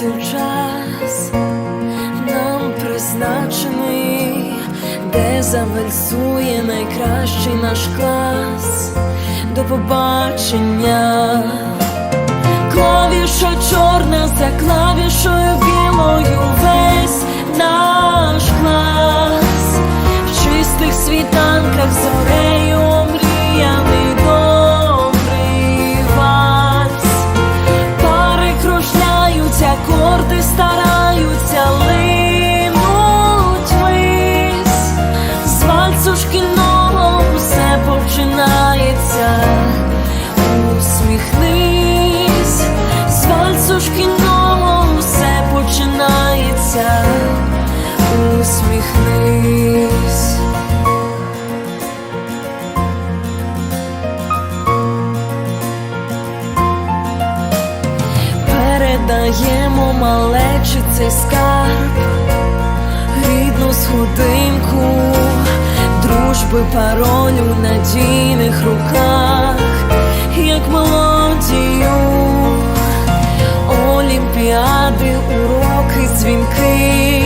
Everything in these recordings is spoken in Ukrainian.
цей час, нам призначений, де завальсує найкращий наш клас до побачення. Клавіша чорна за клавішою білою весь наш клас скарб, рідну сходинку, дружби паролю в надійних руках, як мелодію, олімпіади, уроки, дзвінки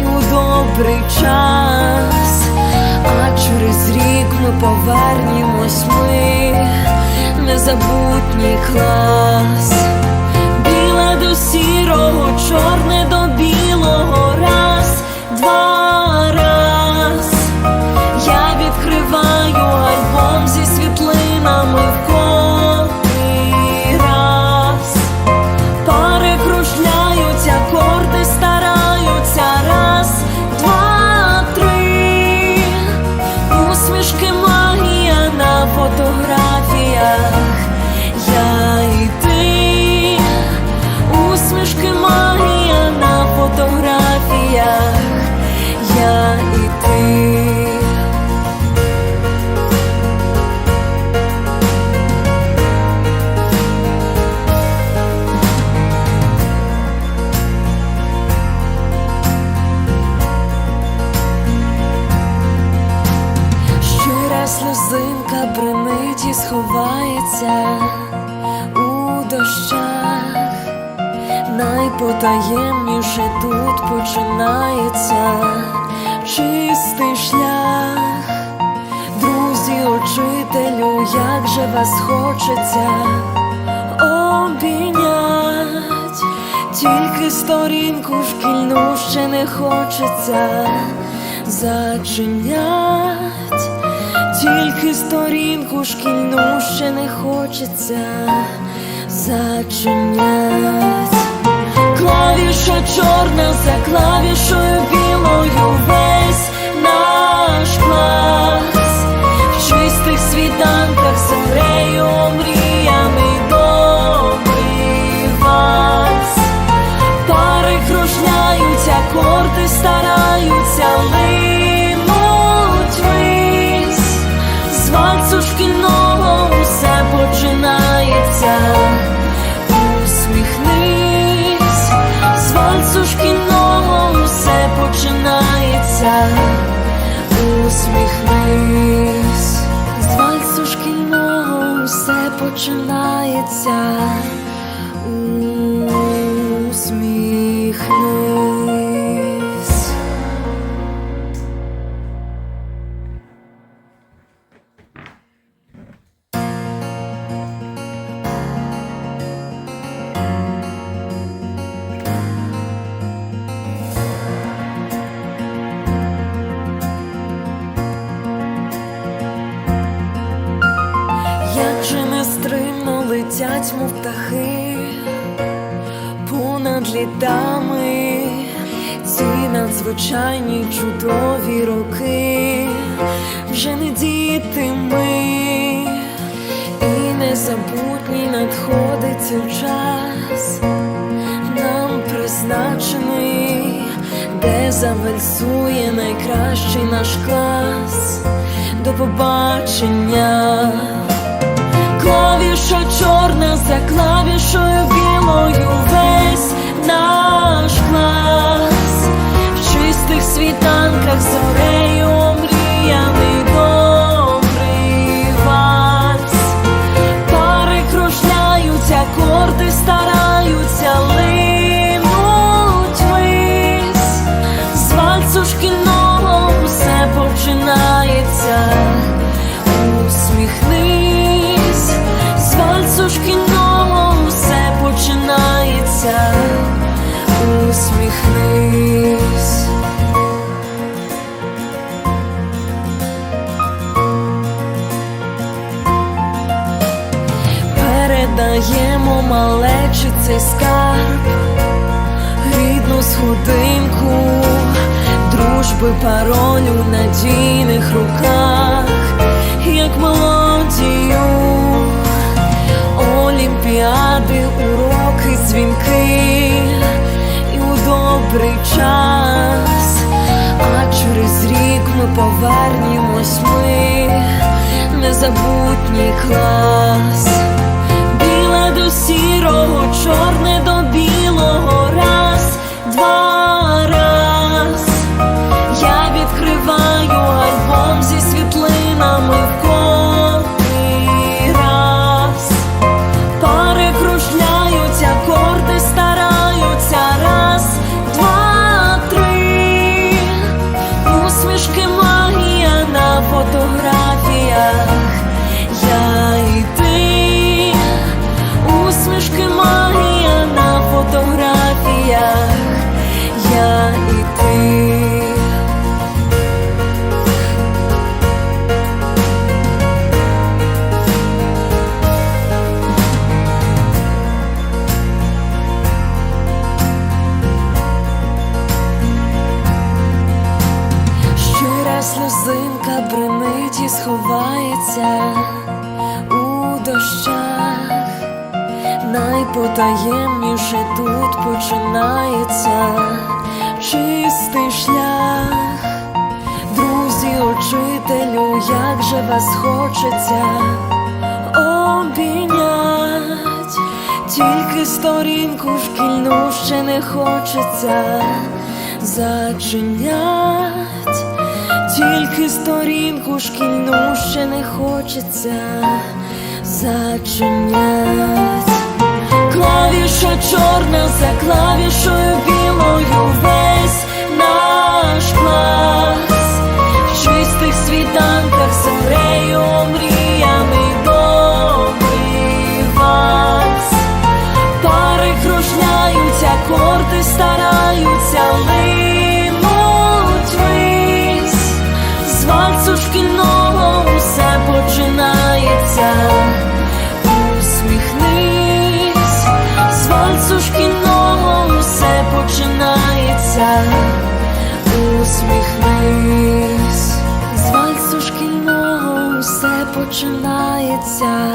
і у добрий час, а через рік ми повернімось ми, незабутній клас. До чорне до білого, раз, два раз. Я відкриваю альбом зі світлинами в найпотаємніше тут починається чистий шлях. Друзі, учителю, як же вас хочеться обійнять, Тільки сторінку шкільну ще не хочеться зачинять, тільки сторінку шкільну ще не хочеться зачинять. Клавіша чорна за клавішою білою весь наш клас. В чистих світанках зорею мріями починається. Усміхнись, з вальсу шкільного все починається. Летять, мов птахи понад літами, ці надзвичайні чудові роки, вже не діти ми, і незабутній надходить час, нам призначений, де завальсує найкращий наш клас. До побачення. Передаємо малечі цей скарб, рідну сходинку, дружби пароль у надійних руках, як мелодію, олімпіади, уроки, дзвінки і у добрий час, а через рік ми повернімось ми, незабутній клас. До чорне до Щира сльозинка бренить і сховається у дощах, найпотаємніше тут починається чистий шлях. Друзі, учителю, як же вас хочеться обійнять, тільки сторінку шкільну ще не хочеться зачинять, тільки сторінку шкільну ще не хочеться зачинять. Клавіша чорна за клавішою білою усміхнись, з вальсу шкільного все починається.